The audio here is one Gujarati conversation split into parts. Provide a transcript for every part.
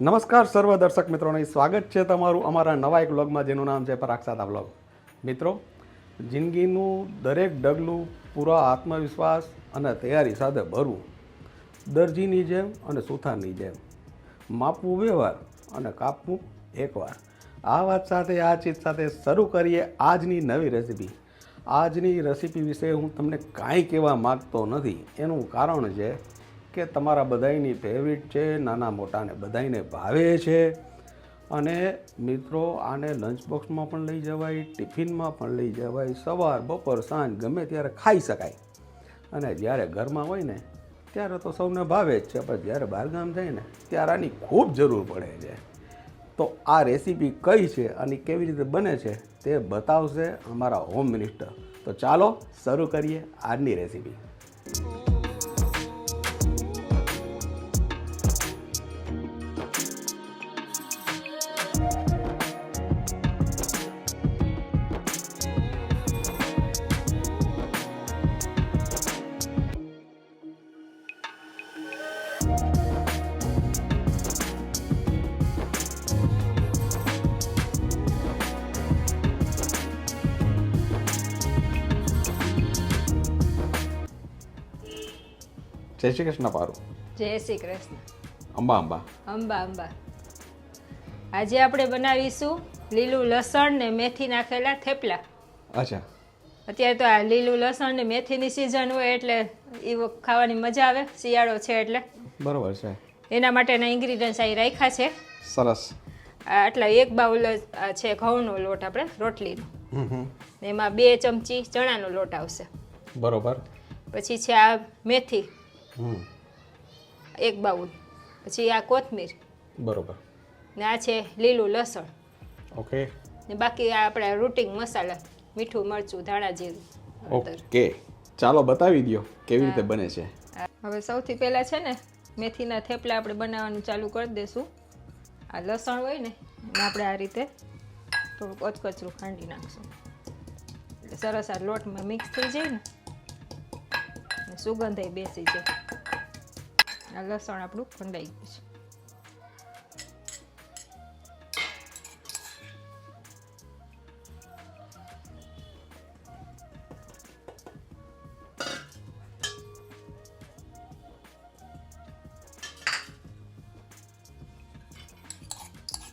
નમસ્કાર સર્વ દર્શક મિત્રોને, સ્વાગત છે તમારું અમારા નવા એક બ્લોગમાં જેનું નામ છે પરાક્ષાતા બ્લોગ મિત્રો, જિંદગીનું દરેક ડગલું પૂરા આત્મવિશ્વાસ અને તૈયારી સાથે ભરવું, દરજીની જેમ અને સુથારની જેમ. માપવું બે વાર અને કાપવું એકવાર. આ વાત સાથે, આ ચીજ સાથે શરૂ કરીએ આજની નવી રેસીપી. આજની રેસીપી વિશે હું તમને કાંઈ કહેવા માગતો નથી. એનું કારણ છે કે તમારા બધાયની ફેવરિટ છે, નાના મોટાને બધાયને ભાવે છે. અને મિત્રો, આને લંચ બોક્સમાં પણ લઈ જવાય, ટિફિનમાં પણ લઈ જવાય. સવાર, બપોર, સાંજ, ગમે ત્યારે ખાઈ શકાય. અને જ્યારે ઘરમાં હોય ને, ત્યારે તો સૌને ભાવે જ છે, પણ જ્યારે બહારગામ જાય ને, ત્યારે આની ખૂબ જરૂર પડે છે. તો આ રેસીપી કઈ છે અને કેવી રીતે બને છે તે બતાવશે અમારા હોમ મિનિસ્ટર તો ચાલો, શરૂ કરીએ આજની રેસીપી. જય શ્રી કૃષ્ણ પારું. જય શ્રી કૃષ્ણ. અંબા અંબા. અંબા અંબા. આજે આપણે બનાવીશું લીલું લસણ ને મેથી નાખેલા થેપલા. અચ્છા. અત્યારે તો આ લીલું લસણ ને મેથીની સિઝન હોય એટલે એ ખાવાની મજા આવે શિયાળો છે એટલે. બરોબર છે. એના માટેના ઇન્ગ્રીડિયન્ટ્સ અહીં રાખ્યા છે. સરસ. આટલા એક બાઉલ છે ઘઉંનો લોટ આપણે રોટલીનો. એમાં બે ચમચી ચણાનો લોટ આવશે. બરોબર. પછી છે આ મેથી. એક બાઉલ. પછી આ કોથમીર. બરોબર. ને આ છે લીલું લસણ. ઓકે. ને બાકી આ આપણા રૂટિંગ મસાલા મીઠું મરચું ધાણા જીરું. ઓકે. ચાલો બતાવી દો કેવી રીતે બને છે. હવે સૌથી પહેલાં છે ને મેથીના થેપલા આપણે બનાવવાનું ચાલુ કરી દઈશું આ લસણ હોય ને આપણે આ રીતે થોડુંક અચકચરું ખાંડી નાખશું. એટલે સરસ આ લોટમાં મિક્સ થઈ જાય ને સુગંધ બેસી જાય. આ લસણ આપણું ખંડાઈ ગયું છે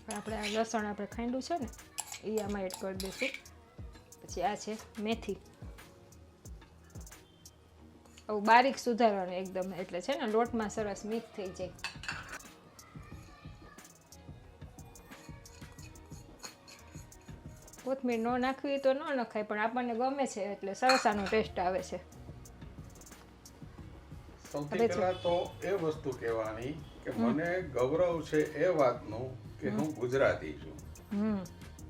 પણ આપણે આ લસણ આપણે ખાંડું છે ને એ આમાં એડ કરી દઈશું. પછી આ છે મેથી. આવું બારીક સુધારવાનું એકદમ એટલે છે ને લોટમાં સરસ મિક્સ થઈ જાય. કોથમીર ન નાખવી તો ન નખાય પણ આપણને ગમે છે એટલે સરસ આનો ટેસ્ટ આવે છે. સૌથી પહેલા તો એ વસ્તુ કહેવાની કે મને ગૌરવ છે એ વાતનું કે હું ગુજરાતી છું.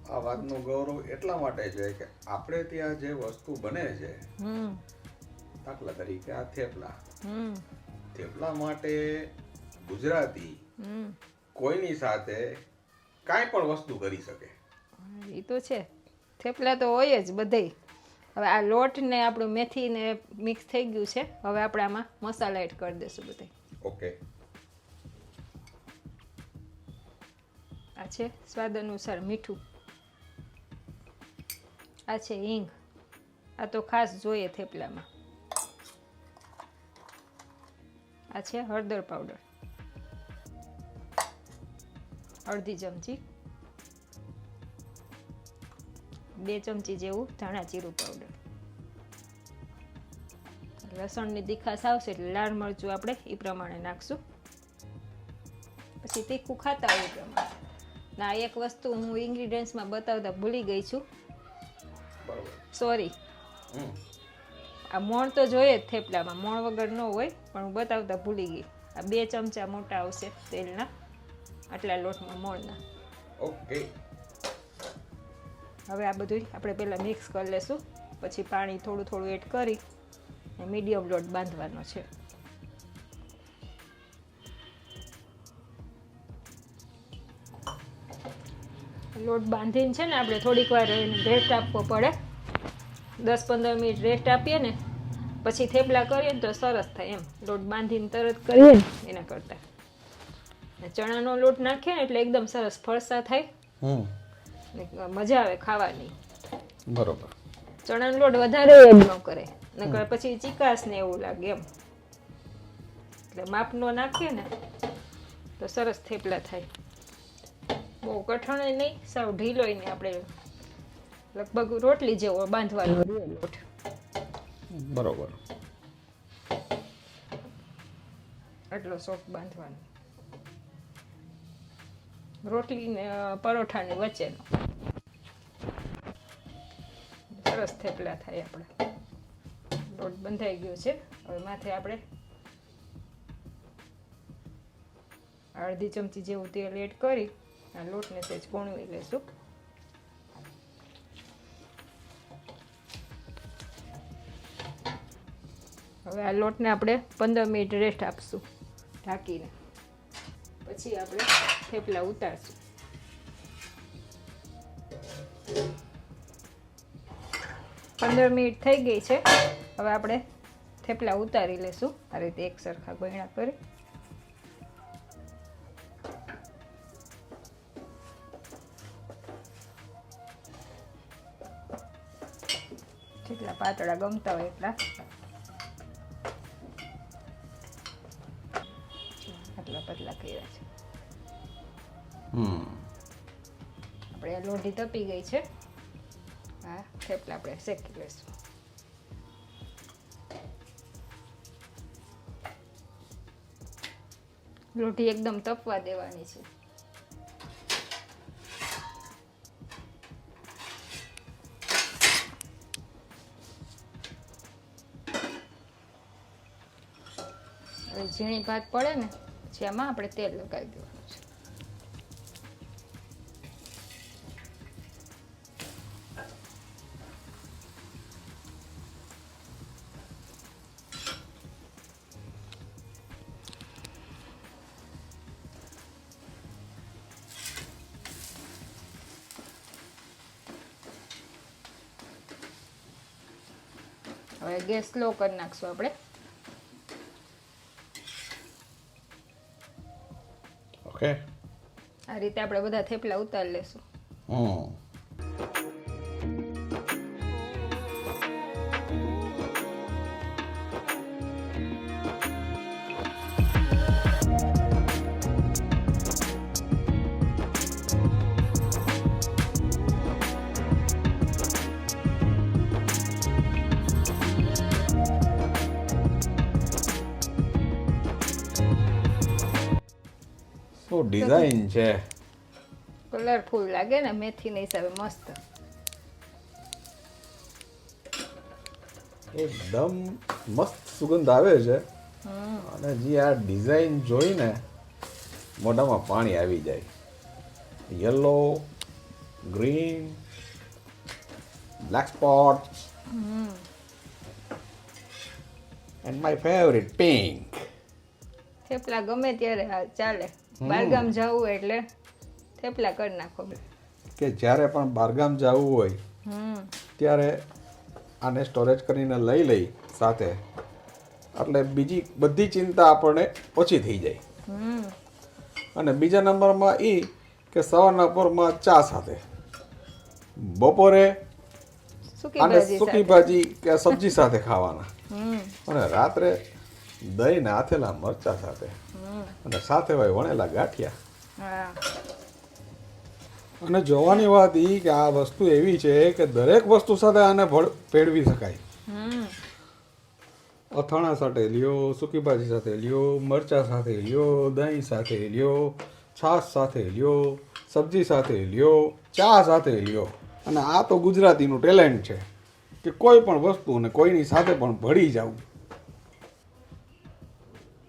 આ વાતનું ગૌરવ એટલા માટે છે કે આપણે ત્યાં જે વસ્તુ બને છે દાખલા તરીકે આ થેપલા. થેપલા માટે ગુજરાતી કોઈની સાથે કાંઈ પણ વસ્તુ કરી શકે. એ તો છે. થેપલા તો હોય જ બધે હવે આ લોટ ને આપણું મેથી ને મિક્સ થઈ ગયું છે. હવે આપણે આમાં મસાલા એડ કરી દઈશું બધે ઓકે આ છે સ્વાદ અનુસાર મીઠું. આ છે હિંગ. આ તો ખાસ જોઈએ થેપલામાં. આ છે હળદર પાવડર. અડધી ચમચી. બે ચમચી જેવું ધાણા જીરું પાવડર. લસણની તીખાશ આવશે એટલે લાલ મરચું આપણે એ પ્રમાણે નાખશું. પછી તીખું ખાતા હોય પ્રમાણે. ના એક વસ્તુ હું ઇન્ગ્રીડિયન્ટ્સમાં બતાવતા ભૂલી ગઈ છું. સોરી આ મોણ તો જોઈએ જ થેપલામાં. મોણ વગર ન હોય પણ હું બતાવતા ભૂલી ગઈ. આ બે ચમચા મોટા આવશે તેલના આટલા લોટમાં મોણના. ઓકે. હવે આ બધું આપણે પહેલાં મિક્સ કરી લેશું. પછી પાણી થોડું થોડું એડ કરી મીડિયમ લોટ બાંધવાનો છે. લોટ બાંધીને છે ને આપણે થોડીક વાર રેસ્ટ આપવો પડે. દસ પંદર મિનિટ રેસ્ટ આપીએ ને પછી થેપલા કરીએ ને તો સરસ થાય એમ. લોટ બાંધીને તરત કરીએ ને? એના કરતાં. ચણાનો લોટ નાખીએ ને એટલે એકદમ સરસ ફરસા થાય. મજા આવે ખાવાની. બરોબર. ચણાનો લોટ વધારે એડ ન કરે. નકર પછી ચીકાશ ને એવું લાગે એમ. એટલે માપનો નાખીએ ને તો સરસ થેપલા થાય. બહુ કઠણ નહીં સાવ ઢીલોય ને આપણે લગભગ રોટલી જેવો બાંધવાનો લોટ. બરોબર. આટલો સોફ્ટ બાંધવાનો. રોટલી ને પરોઠાની વચ્ચેનો. સરસ થેપલા થાય આપણે લોટ બંધાઈ ગયો છે. હવે માથે આપણે અડધી ચમચી જેવું તેલ એડ કરી આ લોટને સહેજ કોણવી લેશું હવે આ લોટને આપણે પંદર મિનિટ રેસ્ટ આપશું ઢાંકીને. પછી આપણે થેપલા ઉતારશું. પંદર મિનિટ થઈ ગઈ છે. હવે આપણે થેપલા ઉતારી લેશું. આ રીતે એક સરખા ગોયણા કરી. જેટલા પાતળા ગમતા હોય એટલા. પતલા કર્યા છે. હમ. આપણે લોઢી તપી ગઈ છે. હા થેપલા આપણે શેકી લઈશું. લોઢી એકદમ તપવા દેવાની છે. ઝીણી ભાત પડે ને આમાં આપણે તેલ લગાવી દેવાનું છે. હવે ગેસ સ્લો કરી નાખશું આપણે. રીતે આપણે બધા થેપલા ઉતારી લેશું. હમ. શું ડિઝાઇન છે. કલરફુલ લાગે ને મેથીના હિસાબે મસ્ત. એકદમ મસ્ત સુગંધ આવે છે. અને જે આ ડિઝાઇન જોઈને મોઢામાં પાણી આવી જાય. Yellow green black spot and my favourite pink thepla ગમે ત્યારે આ ચાલે. બારગામ જવું એટલે થેપલા કરી નાખો. કે જ્યારે પણ બહારગામ જવું હોય ત્યારે આને સ્ટોરેજ કરીને લઈ લઈ સાથે. એટલે બીજી બધી ચિંતા આપણને ઓછી થઈ જાય. અને બીજા નંબરમાં એ કે સવારના પોરમાં ચા સાથે. બપોરે અને સૂકી ભાજી કે સબ્જી સાથે ખાવાના. અને રાત્રે દહીં ને આથેલા મરચા સાથે. અને સાથે હોય વણેલા ગાંઠિયા. અને જોવાની વાત એ કે આ વસ્તુ એવી છે કે દરેક વસ્તુ સાથે આને ભળ ભેળવી શકાય. અથાણા સાથે લ્યો સૂકી ભાજી સાથે લ્યો મરચા સાથે લ્યો દહીં સાથે લ્યો છાશ સાથે લ્યો સબ્જી સાથે લ્યો ચા સાથે લ્યો. અને આ તો ગુજરાતીનું ટેલેન્ટ છે કે કોઈ પણ વસ્તુને કોઈની સાથે પણ ભળી જવું.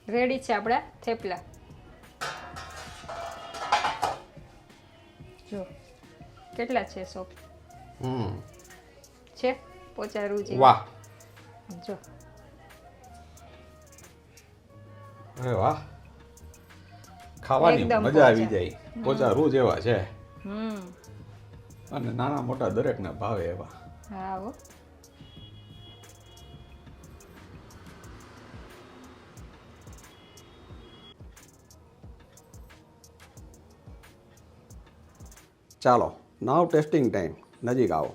રેડી છે આપણા થેપલા. જો કેટલા છે સોપ છે? પોચારું છે વાહ. જો. અરે વાહ. ખાવાની મજા આવી જાય. પોચા રૂ જેવા છે. હમ. અને નાના મોટા દરેકને ભાવે એવા. હા. ચાલો નાવ ટેસ્ટિંગ ટાઈમ નજીક આવો.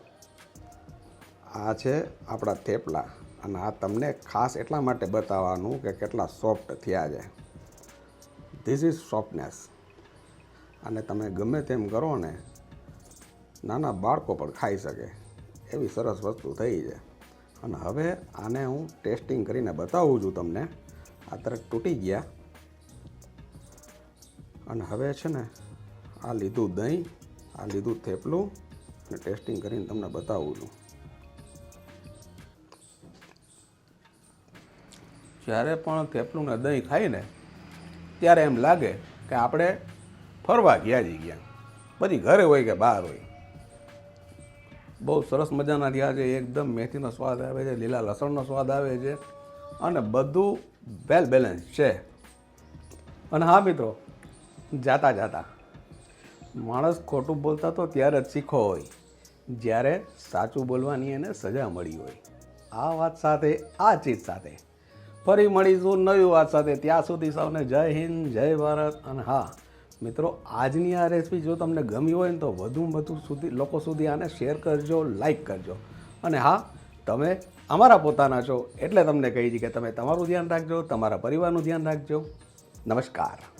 આ છે આપણા થેપલા અને આ તમને ખાસ એટલા માટે બતાવવાનું કે કેટલા સોફ્ટ થયા છે. ધીસ ઇઝ સોફ્ટનેસ અને તમે ગમે તેમ કરો ને, નાના બાળકો પણ ખાઈ શકે. એવી સરસ વસ્તુ થઈ છે. અને હવે આને હું ટેસ્ટિંગ કરીને બતાવું છું તમને. આ તરફ તૂટી ગયા. અને હવે છે ને, આ લીધું દહીં આ લીધું થેપલું અને ટેસ્ટિંગ કરીને તમને બતાવું છું. જ્યારે પણ થેપલું ને દહીં ખાઈને ત્યારે એમ લાગે કે આપણે ફરવા ગયા જઈ ગયા. પછી ઘરે હોય કે બહાર હોય. બહુ સરસ મજાના રહ્યા છે, એકદમ મેથીનો સ્વાદ આવે છે, લીલા લસણનો સ્વાદ આવે છે અને બધું વેલ બેલેન્સ છે. અને હા મિત્રો, જાતા જાતા. માણસ ખોટું બોલતા તો ત્યારે જ શીખો હોય. જ્યારે સાચું બોલવાની એને સજા મળી હોય. આ વાત સાથે, આ ચીજ સાથે. ફરી મળીશું નવી વાત સાથે. ત્યાં સુધી સૌને જય હિન્દ, જય ભારત અને હા, મિત્રો, આજની આ રેસીપી જો તમને ગમી હોય ને તો વધુમાં વધુ સુધી, લોકો સુધી આને શેર કરજો લાઈક કરજો. અને હા, તમે અમારા પોતાના છો એટલે તમને કહી છે કે તમે તમારું ધ્યાન રાખજો, તમારા પરિવારનું ધ્યાન રાખજો. નમસ્કાર.